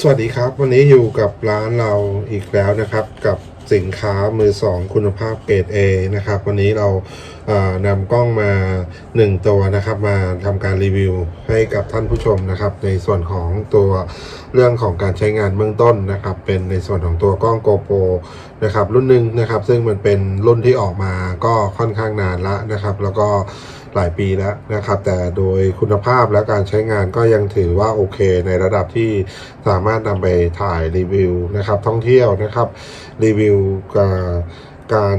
สวัสดีครับ วันนี้อยู่กับร้านเราอีกแล้วนะครับ กับสินค้ามือสองคุณภาพเกรด A นะครับ วันนี้เราเอ่อนำกล้องมา 1 ตัวนะครับ มาทำการรีวิวให้กับท่านผู้ชมนะครับ ในส่วนของตัวเรื่องของการใช้งานเบื้องต้นนะครับ เป็นในส่วนของตัวกล้อง GoPro นะครับ รุ่นหนึ่งนะครับ ซึ่งมันเป็นรุ่นที่ออกมาก็ค่อนข้างนานละนะครับ แล้วก็ หลายปีแล้วนะครับ แต่โดยคุณภาพและการใช้งานก็ยังถือว่าโอเค ในระดับที่สามารถนำไปถ่ายรีวิวนะครับท่องเที่ยวนะครับรีวิวการการ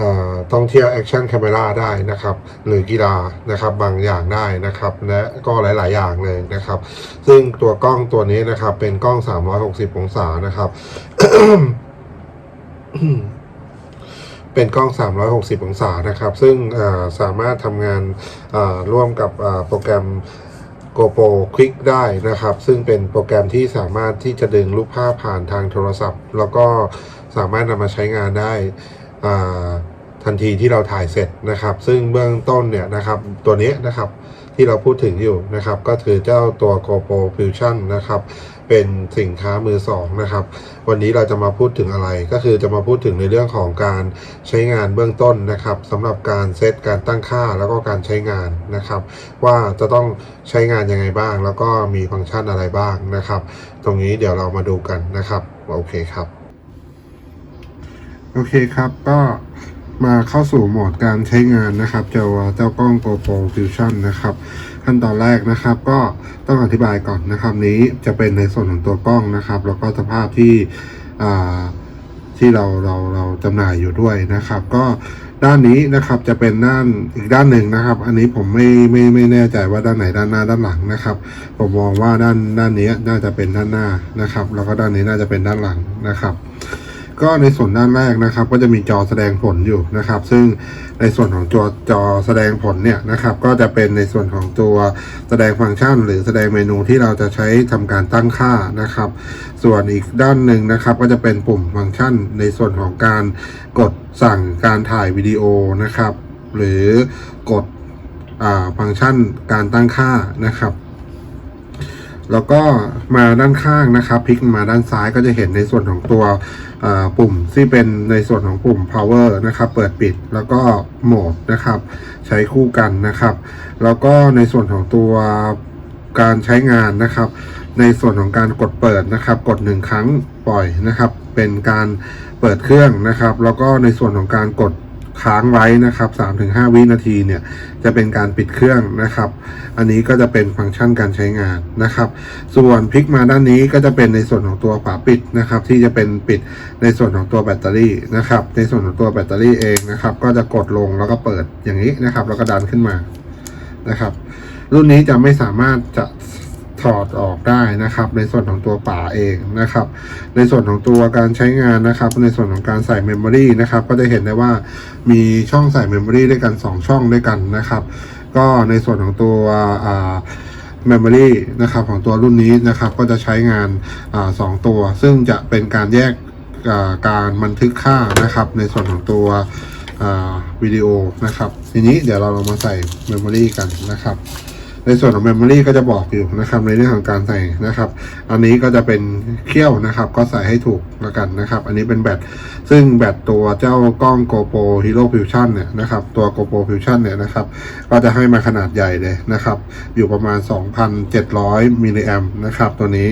อ่อท่องเที่ยวแอคชั่น a ค e ราได้นะครับ หรือกีฬานะครับบางอย่างได้นะครับ และก็หลาย ๆ อย่างเลยนะครับ ซึ่งตัวกล้องตัวนี้นะครับ เป็นกล้อง 360 องศานะครับ เป็นกล้อง 360 องศานะครับ ซึ่งสามารถทำงานร่วมกับโปรแกรม GoPro Quick ได้นะครับ ซึ่งเป็นโปรแกรมที่สามารถที่จะดึงรูปภาพผ่านทางโทรศัพท์ แล้วก็สามารถนำมาใช้งานได้ทันทีที่เราถ่ายเสร็จนะครับ ซึ่งเบื้องต้นเนี่ยนะครับตัวนี้นะครับที่เราพูดถึงอยู่นะครับ ก็คือเจ้าตัว GoPro Fusion นะครับ เป็นสินค้ามือสองนะครับ วันนี้เราจะมาพูดถึงอะไรก็คือจะมาพูดถึงในเรื่องของการใช้งานเบื้องต้นนะครับสำหรับการเซตการตั้งค่าแล้วก็การใช้งานนะครับ ว่าจะต้องใช้งานยังไงบ้าง แล้วก็มีฟังก์ชันอะไรบ้างนะครับ ตรงนี้เดี๋ยวเรามาดูกันนะครับโอเคครับโอเคครับก็มาเข้าสู่โหมดการใช้งานนะครับเจ้าเจ้ากล้อง GoPro Fusion นะครับ ขั้นตอนแรกนะครับ ก็ต้องอธิบายก่อนนะครับนี้จะเป็นในส่วนของตัวกล้องนะครับ แล้วก็สภาพที่ที่เราเราเราจำหน่ายอยู่ด้วยนะครับ ก็ด้านนี้นะครับจะเป็นด้านอีกด้านหนึ่งนะครับ อันนี้ผมไม่ไม่ไม่แน่ใจว่าด้านไหนด้านหน้าด้านหลังนะครับ ผมมองว่าด้านด้านนี้น่าจะเป็นด้านหน้านะครับ แล้วก็ด้านนี้น่าจะเป็นด้านหลังนะครับ ก็ในส่วนด้านแรกนะครับ ก็จะมีจอแสดงผลอยู่นะครับ ซึ่งในส่วนของจอจอแสดงผลเนี่ยนะครับ ก็จะเป็นในส่วนของตัวแสดงฟังก์ชัน หรือแสดงเมนูที่เราจะใช้ทำการตั้งค่านะครับ ส่วนอีกด้านหนึ่งนะครับ ก็จะเป็นปุ่มฟังก์ชัน ในส่วนของการกดสั่งการถ่ายวิดีโอนะครับ หรือกดอ่าฟังก์ชันการตั้งค่านะครับ แล้วก็มาด้านข้างนะครับพลิกมาด้านซ้ายก็จะเห็นในส่วนของตัวปุ่มที่เป็นในส่วนของปุ่ม power นะครับ เปิดปิดแล้วก็โหมดนะครับ ใช้คู่กันนะครับ แล้วก็ในส่วนของตัวการใช้งานนะครับ ในส่วนของการกดเปิดนะครับ กดหนึ่งครั้งปล่อยนะครับ เป็นการเปิดเครื่องนะครับ แล้วก็ในส่วนของการกด ค้างไว้นะครับ 3-5 วินาทีเนี่ยจะเป็นการปิดเครื่องนะครับ อันนี้ก็จะเป็นฟังก์ชันการใช้งานนะครับ ส่วนพลิกมาด้านนี้ก็จะเป็นในส่วนของตัวฝาปิดนะครับ ที่จะเป็นปิดในส่วนของตัวแบตเตอรี่นะครับ ในส่วนของตัวแบตเตอรี่เองนะครับ ก็จะกดลงแล้วก็เปิดอย่างนี้นะครับ แล้วก็ดันขึ้นมานะครับ รุ่นนี้จะไม่สามารถจะ ถอดออกได้นะครับ ในส่วนของตัวป่าเองนะครับ ในส่วนของตัวการใช้งานนะครับ ในส่วนของการใส่เมมโมรีนะครับ ก็จะเห็นได้ว่ามีช่องใส่เมมโมรีด้วยกัน 2 ช่องด้วยกันนะครับ ก็ในส่วนของตัวอ่า memory นะครับของตัวรุ่นนี้นะครับก็จะใช้งานอสองตัว ซึ่งจะเป็นการแยกการบันทึกค่านะครับ ในส่วนของตัววิดีโอนะครับ ทีนี้เดี๋ยวเราลองมาใส่ memory กันนะครับ ในส่วนของ Memory ก็จะบอกอยู่นะครับในเรื่องของการใส่นะครับ อันนี้ก็จะเป็นเขี้ยวนะครับ ก็ใส่ให้ถูกละกันนะครับ อันนี้เป็นแบตซึ่งแบตตัวเจ้ากล้อง GoPro Hero Fusion เนี่ยนะครับ ตัว GoPro Fusion เนี่ยนะครับ ก็จะให้มาขนาดใหญ่เลยนะครับ อยู่ประมาณ 2,700มิลลิแอมนะครับ ตัวนี้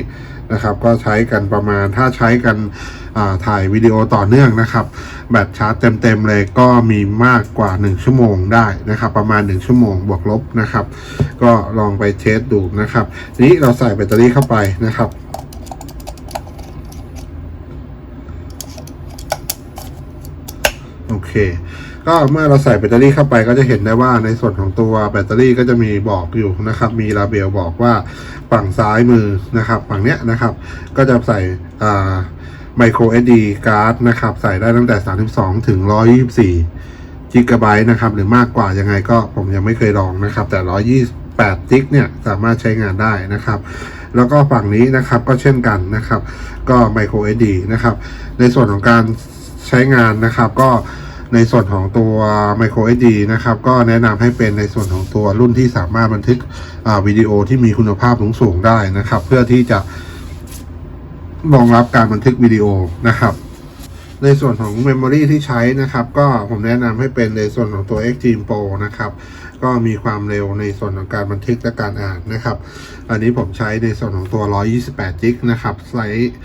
นะครับ ก็ใช้กันประมาณถ้าใช้กันถ่ายวิดีโอต่อเนื่องนะครับ แบตชาร์จเต็มๆเลยก็มีมากกว่า 1 ชั่วโมงได้นะครับ ประมาณ 1 ชั่วโมงบวกลบนะครับ ก็ลองไปเทสดูนะครับทีนี้เราใส่แบตเตอรี่เข้าไปนะครับโอเค ก็เมื่อเราใส่แบตเตอรี่เข้าไปก็จะเห็นได้ว่าในส่วนของตัวแบตเตอรี่ก็จะมีบอกอยู่นะครับ มีลาเบลบอกว่าฝั่งซ้ายมือนะครับ ฝั่งเนี้ยนะครับ ก็จะใส่อ่าไมโคร SD การ์ดนะครับ ใส่ได้ตั้งแต่ 32 ถึง 124จิกะไบต์นะครับ หรือมากกว่ายังไงก็ผมยังไม่เคยลองนะครับ แต่ 128 จิกเนี่ย สามารถใช้งานได้นะครับ แล้วก็ฝั่งนี้นะครับก็เช่นกันนะครับ ก็ไมโคร SD นะครับ ในส่วนของการใช้งานนะครับก็ ในส่วนของตัว micro SD นะครับ ก็แนะนำให้เป็นในส่วนของตัวรุ่นที่สามารถบันทึกวิดีโอที่มีคุณภาพสูงๆได้นะครับ เพื่อที่จะรองรับการบันทึกวิดีโอนะครับในส่วนของ Memory ที่ใช้นะครับ ก็ผมแนะนำให้เป็นในส่วนของตัว Extreme Pro นะครับ ก็มีความเร็วในส่วนของการบันทึกและการอ่านนะครับ อันนี้ผมใช้ในส่วนของตัว 128จิกนะครับไซส์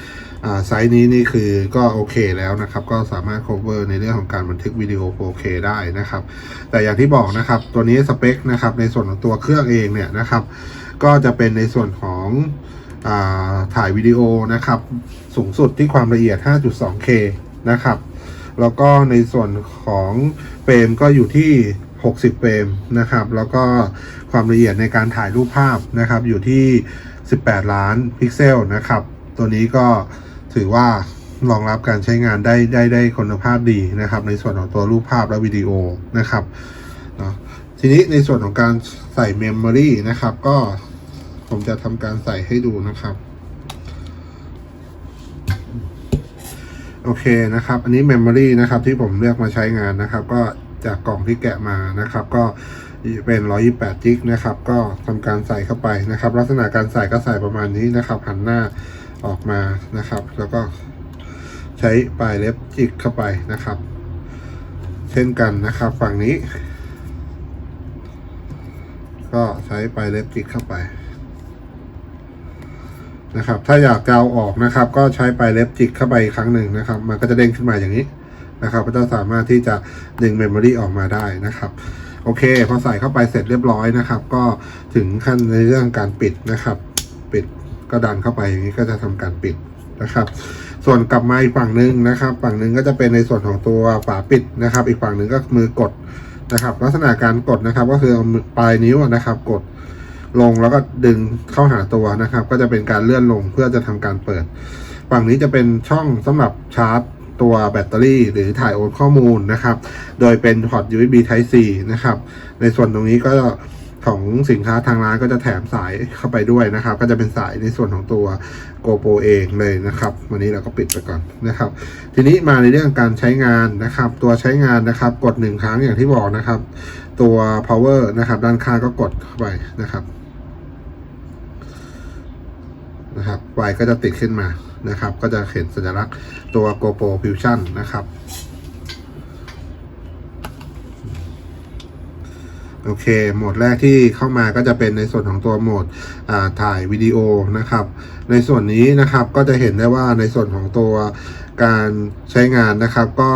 ไซส์นี้นี่คือก็โอเคแล้วนะครับ ก็สามารถ cover ในเรื่องของการบันทึกวิดีโอ 4K ได้นะครับ แต่อย่างที่บอกนะครับ ตัวนี้สเปคนะครับในส่วนของตัวเครื่องเองเนี่ยนะครับ ก็จะเป็นในส่วนของอถ่ายวิดีโอนะครับสูงสุดที่ความละเอียด 5.2K นะครับ แล้วก็ในส่วนของเฟรมก็อยู่ที่ 60 เฟรมนะครับ แล้วก็ความละเอียดในการถ่ายรูปภาพนะครับ อยู่ที่ 18 ล้านพิกเซลนะครับ ตัวนี้ก็ ถือว่ารองรับการใช้งานได้ได้ได้คุณภาพดีนะครับ ในส่วนของตัวรูปภาพและวิดีโอนะครับเนาะทีนี้ในส่วนของการใส่เมมโมรีนะครับ ก็ผมจะทำการใส่ให้ดูนะครับ โอเคนะครับ อันนี้ Memory นะครับที่ผมเลือกมาใช้งานนะครับ ก็จากกล่องที่แกะมานะครับ ก็เป็น128จิกนะครับ ก็ทำการใส่เข้าไปนะครับ ลักษณะการใส่ก็ใส่ประมาณนี้นะครับ หันหน้า ออกมานะครับ แล้วก็ใช้ปลายเล็บจิกเข้าไปนะครับ เช่นกันนะครับ ฝั่งนี้ ก็ใช้ปลายเล็บจิกเข้าไปนะครับ ถ้าอยากจะเอาออกนะครับ ก็ใช้ปลายเล็บจิกเข้าไปอีกครั้งหนึ่งนะครับ มันก็จะเด้งขึ้นมาอย่างนี้นะครับก็จะสามารถที่จะดึงเมมโมรีออกมาได้นะครับ โอเค พอใส่เข้าไปเสร็จเรียบร้อยนะครับ ก็ถึงขั้นในเรื่องการปิดนะครับ ก็ดันเข้าไปอย่างนี้ก็จะทำการปิดนะครับ ส่วนกลับมาอีกฝั่งหนึ่งนะครับ ฝั่งหนึ่งก็จะเป็นในส่วนของตัวฝาปิดนะครับ อีกฝั่งหนึ่งก็มือกดนะครับ ลักษณะการกดนะครับ ก็คือเอาปลายนิ้วนะครับ กดลงแล้วก็ดึงเข้าหาตัวนะครับ ก็จะเป็นการเลื่อนลงเพื่อจะทำการเปิด ฝั่งนี้จะเป็นช่องสำหรับชาร์จตัวแบตเตอรี่หรือถ่ายโอนข้อมูลนะครับ โดยเป็นพอร์ต USB Type C นะครับ ในส่วนตรงนี้ก็ ของสินค้าทางร้านก็จะแถมสายเข้าไปด้วยนะครับ ก็จะเป็นสายในส่วนของตัว GoPro เองเลยนะครับ วันนี้เราก็ปิดไปก่อนนะครับ ทีนี้มาในเรื่องการใช้งานนะครับ ตัวใช้งานนะครับ กดหนึ่งครั้งอย่างที่บอกนะครับ ตัว power นะครับด้านข้างก็กดเข้าไปนะครับนะครับไฟก็จะติดขึ้นมานะครับ ก็จะเห็นสัญลักษณ์ตัว GoPro Fusion นะครับ โอเค โหมดแรกที่เข้ามาก็จะเป็นในส่วนของตัวโหมดถ่ายวิดีโอนะครับ ในส่วนนี้นะครับก็จะเห็นได้ว่าในส่วนของตัวการใช้งานนะครับก็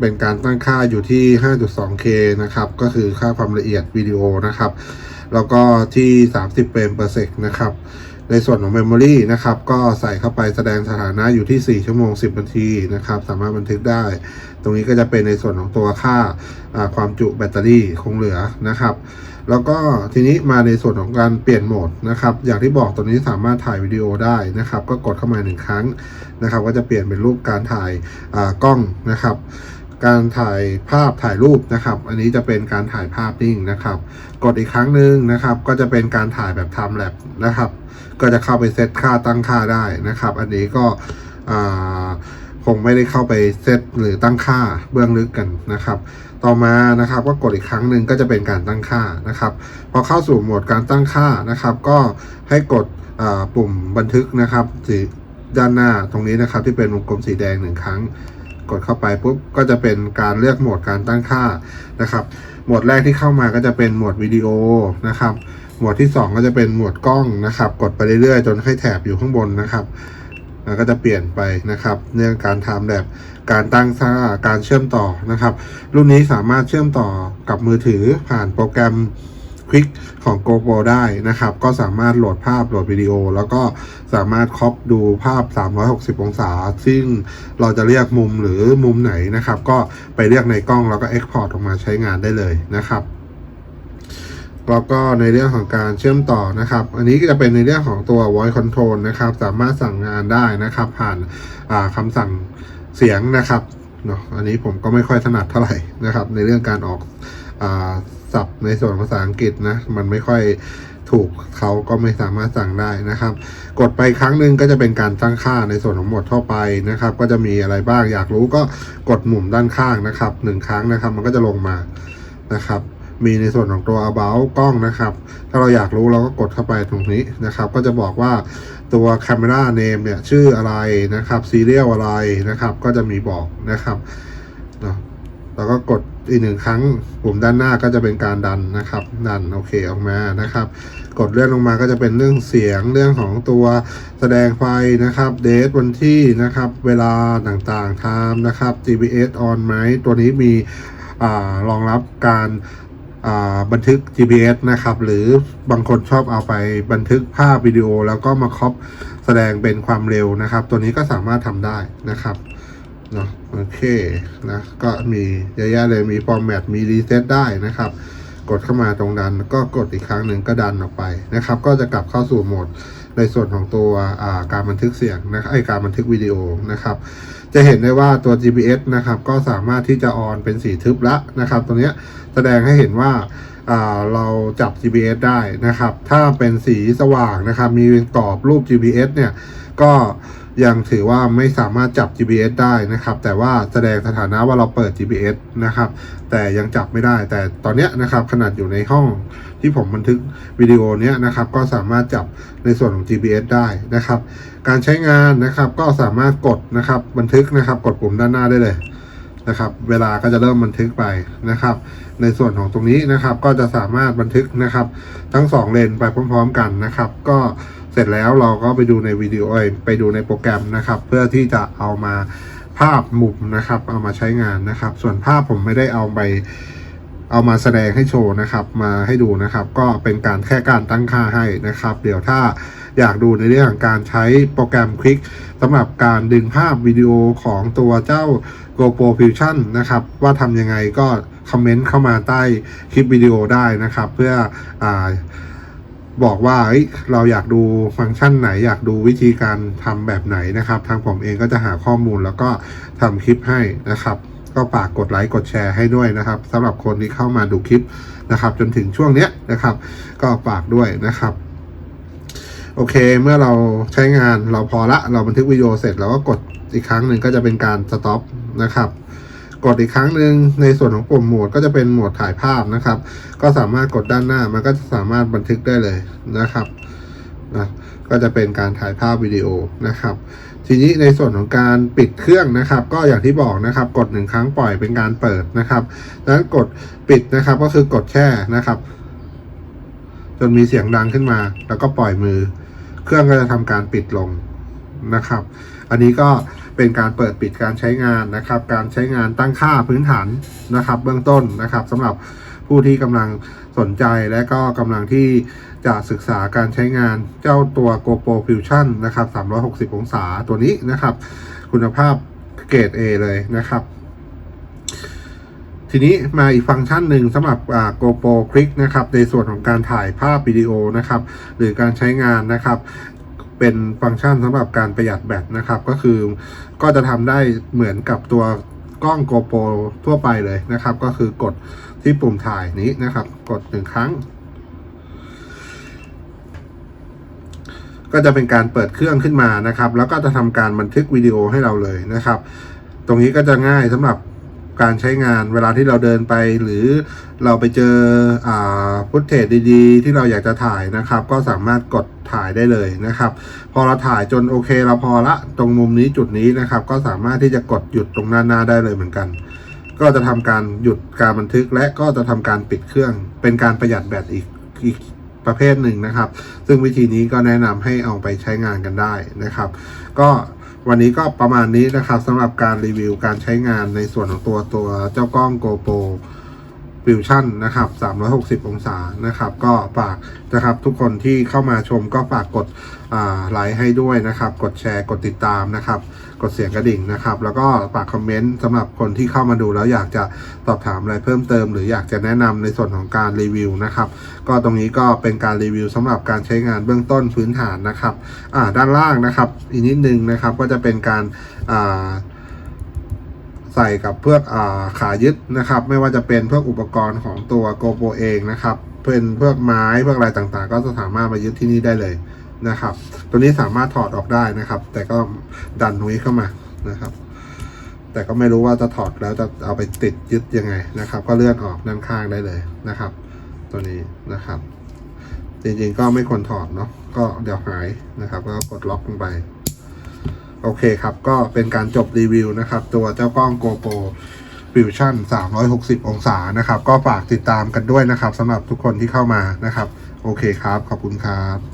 เป็นการตั้งค่าอยู่ที่ 5.2K นะครับ ก็คือค่าความละเอียดวิดีโอนะครับ แล้วก็ที่ 30เฟรมเปอร์เซกนะครับ ในส่วนของ Memory นะครับ ก็ใส่เข้าไปแสดงสถานะอยู่ที่ 4 ชั่วโมง 10 นาทีนะครับ สามารถบันทึกได้ ตรงนี้ก็จะเป็นในส่วนของตัวค่าความจุแบตเตอรี่คงเหลือนะครับ แล้วก็ทีนี้มาในส่วนของการเปลี่ยนโหมดนะครับ อย่างที่บอกตัวนี้สามารถถ่ายวิดีโอได้นะครับ ก็กดเข้ามาหนึ่งครั้งนะครับ ก็จะเปลี่ยนเป็นรูปการถ่ายกล้องนะครับ การถ่ายภาพถ่ายรูปนะครับ อันนี้จะเป็นการถ่ายภาพนิ่งนะครับ กดอีกครั้งหนึ่งนะครับ ก็จะเป็นการถ่ายแบบ time lapse นะครับ ก็จะเข้าไปเซตค่าตั้งค่าได้นะครับ อันนี้ก็คงไม่ได้เข้าไปเซตหรือตั้งค่าเบื้องลึกกันนะครับ ต่อมานะครับก็กดอีกครั้งหนึ่งก็จะเป็นการตั้งค่านะครับ พอเข้าสู่โหมดการตั้งค่านะครับ ก็ให้กดปุ่มบันทึกนะครับสีด้านหน้าตรงนี้นะครับที่เป็นวงกลมสีแดงหนึ่งครั้ง กดเข้าไปปุ๊บก็จะเป็นการเลือกโหมดการตั้งค่านะครับโหมดแรกที่เข้ามาก็จะเป็นโหมดวิดีโอนะครับโหมดที่ 2 ก็จะเป็นโหมดกล้องนะครับ กดไปเรื่อยๆ จนให้แถบอยู่ข้างบนนะครับแล้วก็จะเปลี่ยนไปนะครับเรื่องการทำแบบการตั้งค่าการเชื่อมต่อนะครับ รุ่นนี้สามารถเชื่อมต่อกับมือถือผ่านโปรแกรม Quick ของ GoPro ได้นะครับ ก็สามารถโหลดภาพโหลดวิดีโอ แล้วก็สามารถครอปดูภาพ 360 องศา ซึ่งเราจะเรียกมุมหรือมุมไหนนะครับ ก็ไปเรียกในกล้องแล้วก็ Export ออกมาใช้งานได้เลยนะครับแล้วก็ในเรื่องของการเชื่อมต่อนะครับ อันนี้ก็จะเป็นในเรื่องของตัว voice control นะครับ สามารถสั่งงานได้นะครับ ผ่านาคำสั่งเสียงนะครับเนาะอันนี้ผมก็ไม่ค่อยถนัดเท่าไหร่นะครับ ในเรื่องการออกอ ศัพท์ในส่วนภาษาอังกฤษนะ มันไม่ค่อยถูกเขาก็ไม่สามารถสั่งได้นะครับ กดไปครั้งหนึ่งก็จะเป็นการตั้งค่าในส่วนของหมดทั่วไปนะครับ ก็จะมีอะไรบ้างอยากรู้ก็กดหมุมด้านข้างนะครับหนึ่งครั้งนะครับ มันก็จะลงมานะครับ มีในส่วนของตัว about กล้องนะครับ ถ้าเราอยากรู้เราก็กดเข้าไปตรงนี้นะครับ ก็จะบอกว่าตัว camera name เนี่ยชื่ออะไรนะครับ serial อะไรนะครับ ก็จะมีบอกนะครับ แล้วก็กดอีกหนึ่งครั้งปุ่มด้านหน้าก็จะเป็นการดันนะครับ ดันโอเคออกมานะครับ กดเลื่อนลงมาก็จะเป็นเรื่องเสียงเรื่องของตัวแสดงไฟนะครับเดทวันที่นะครับ เวลาต่างๆ time นะครับ GPS on ไหมตัวนี้มีอรองรับการบันทึก GPS นะครับ หรือบางคนชอบเอาไปบันทึกภาพวิดีโอ แล้วก็มาครอปแสดงเป็นความเร็วนะครับ ตัวนี้ก็สามารถทำได้นะครับ นาะโอเคนะก็มีเยอะแยะเลยมี format มี reset ได้นะครับ กดเข้ามาตรงดันก็กดอีกครั้งหนึ่งก็ดันออกไปนะครับ ก็จะกลับเข้าสู่โหมดในส่วนของตัวการบันทึกเสียงนะไอการบันทึกวิดีโอนะครับ จะเห็นได้ว่าตัว GPS นะครับ ก็สามารถที่จะออนเป็นสีทึบละนะครับตรงเนี้ยแสดงให้เห็นว่าอ่าเราจับ GPS ได้นะครับ ถ้าเป็นสีสว่างนะครับ มีเป็นกรอบรูป GPS เนี่ยก็ ยังถือว่าไม่สามารถจับ GPS ได้นะครับ แต่ว่าแสดงสถานะว่าเราเปิด GPS นะครับ แต่ยังจับไม่ได้ แต่ตอนนี้นะครับขนาดอยู่ในห้องที่ผมบันทึกวิดีโอเนี้ยนะครับ ก็สามารถจับในส่วนของ GPS ได้นะครับ การใช้งานนะครับก็สามารถกดนะครับบันทึกนะครับ กดปุ่มด้านหน้าได้เลยนะครับ เวลาก็จะเริ่มบันทึกไปนะครับ ในส่วนของตรงนี้นะครับ ก็จะสามารถบันทึกนะครับ ทั้งสองเลนไปพร้อม ๆ กันนะครับ ก็ เสร็จแล้วเราก็ไปดูในวิดีโอไปดูในโปรแกรมนะครับ เพื่อที่จะเอามาภาพมุมนะครับ เอามาใช้งานนะครับ ส่วนภาพผมไม่ได้เอาไปเอามาแสดงให้โชว์นะครับ มาให้ดูนะครับ ก็เป็นการแค่การตั้งค่าให้นะครับ เดี๋ยวถ้าอยากดูในเรื่องของการใช้โปรแกรมคลิกสำหรับการดึงภาพวิดีโอของตัวเจ้า GoPro Fusion นะครับ ว่าทำยังไงก็คอมเมนต์เข้ามาใต้คลิปวิดีโอได้นะครับ เพื่ออา บอกว่าเฮ้ยเราอยากดูฟังก์ชันไหน อยากดูวิธีการทำแบบไหนนะครับ ทางผมเองก็จะหาข้อมูลแล้วก็ทำคลิปให้นะครับ ก็ฝากกดไลค์กดแชร์ให้ด้วยนะครับสำหรับคนที่เข้ามาดูคลิปนะครับ จนถึงช่วงเนี้ยนะครับ ก็ฝากด้วยนะครับ โอเค เมื่อเราใช้งานเราพอละ เราบันทึกวิดีโอเสร็จเราก็กดอีกครั้งหนึ่งก็จะเป็นการสต็อปนะครับ กดอีกครั้งหนึ่งในส่วนของปุ่มโหมดก็จะเป็นโหมดถ่ายภาพนะครับ ก็สามารถกดด้านหน้ามันก็จะสามารถบันทึกได้เลยนะครับนะก็จะเป็นการถ่ายภาพวิดีโอนะครับ ทีนี้ในส่วนของการปิดเครื่องนะครับ ก็อย่างที่บอกนะครับ กดหนึ่งครั้งปล่อยเป็นการเปิดนะครับดังนั้นกดปิดนะครับก็คือกดแช่นะครับ จนมีเสียงดังขึ้นมา แล้วก็ปล่อยมือ เครื่องก็จะทำการปิดลงนะครับ อันนี้ก็ เป็นการเปิดปิดการใช้งานนะครับ การใช้งานตั้งค่าพื้นฐานนะครับ เบื้องต้นนะครับสำหรับผู้ที่กำลังสนใจและก็กำลังที่จะศึกษาการใช้งานเจ้าตัว GoPro Fusion นะครับ 360 องศาตัวนี้นะครับ คุณภาพเกรด A เลยนะครับ ทีนี้มาอีกฟังก์ชันหนึ่งสำหรับอ่า GoPro Click นะครับ ในส่วนของการถ่ายภาพวิดีโอนะครับ หรือการใช้งานนะครับ เป็นฟังก์ชันสำหรับการประหยัดแบตนะครับ ก็คือก็จะทำได้เหมือนกับตัวกล้อง GoPro ทั่วไปเลยนะครับ ก็คือกดที่ปุ่มถ่ายนี้นะครับ กดหนึ่งครั้ง ก็จะเป็นการเปิดเครื่องขึ้นมานะครับ แล้วก็จะทำการบันทึกวิดีโอให้เราเลยนะครับ ตรงนี้ก็จะง่ายสำหรับ การใช้งานเวลาที่เราเดินไป หรือเราไปเจออ่าฟุตเทจดีๆ ที่เราอยากจะถ่ายนะครับ ก็สามารถกดถ่ายได้เลยนะครับ พอเราถ่ายจนโอเคเราพอละตรงมุมนี้จุดนี้นะครับ ก็สามารถที่จะกดหยุดตรงหน้าหน้าได้เลยเหมือนกัน ก็จะทำการหยุดการบันทึกและก็จะทำการปิดเครื่อง เป็นการประหยัดแบตอีกอีกประเภทหนึ่งนะครับ ซึ่งวิธีนี้ก็แนะนำให้เอาไปใช้งานกันได้นะครับ ก็ วันนี้ก็ประมาณนี้นะครับสำหรับการรีวิวการใช้งานในส่วนของตัวตัวเจ้ากล้อง GoPro Fusion นะครับ 360 องศานะครับ ก็ฝากนะครับทุกคนที่เข้ามาชมก็ฝากกดไลค์ให้ด้วยนะครับ กดแชร์กดติดตามนะครับ กดเสียงกระดิ่งนะครับ แล้วก็ฝากคอมเมนต์สำหรับคนที่เข้ามาดูแล้วอยากจะสอบถามอะไรเพิ่มเติม หรืออยากจะแนะนำในส่วนของการรีวิวนะครับ ก็ตรงนี้ก็เป็นการรีวิวสำหรับการใช้งานเบื้องต้นพื้นฐานนะครับอ่าด้านล่างนะครับ อีกนิดนึงนะครับก็จะเป็นการอ่าใส่กับเพื่ออ่าขายึดนะครับ ไม่ว่าจะเป็นเพื่ออุปกรณ์ของตัว GoPro เองนะครับเป็นเพื่อไม้เพื่ออะไรต่างๆ ก็จะสามารถมายึดที่นี่ได้เลย นะครับ ตัวนี้สามารถถอดออกได้นะครับ แต่ก็ดันนี้ยเข้ามานะครับ แต่ก็ไม่รู้ว่าจะถอดแล้วจะเอาไปติดยึดยังไงนะครับ ก็เลื่อนออกด้านข้างได้เลยนะครับ ตัวนี้นะครับ จริงๆก็ไม่ควรถอดเนาะก็เดี๋ยวหายนะครับ ก็กดล็อกลงไปโอเคครับ ก็เป็นการจบรีวิวนะครับ ตัวเจ้ากล้อง GoPro Fusion 360 องศานะครับ ก็ฝากติดตามกันด้วยนะครับสำหรับทุกคนที่เข้ามานะครับ โอเคครับ ขอบคุณครับ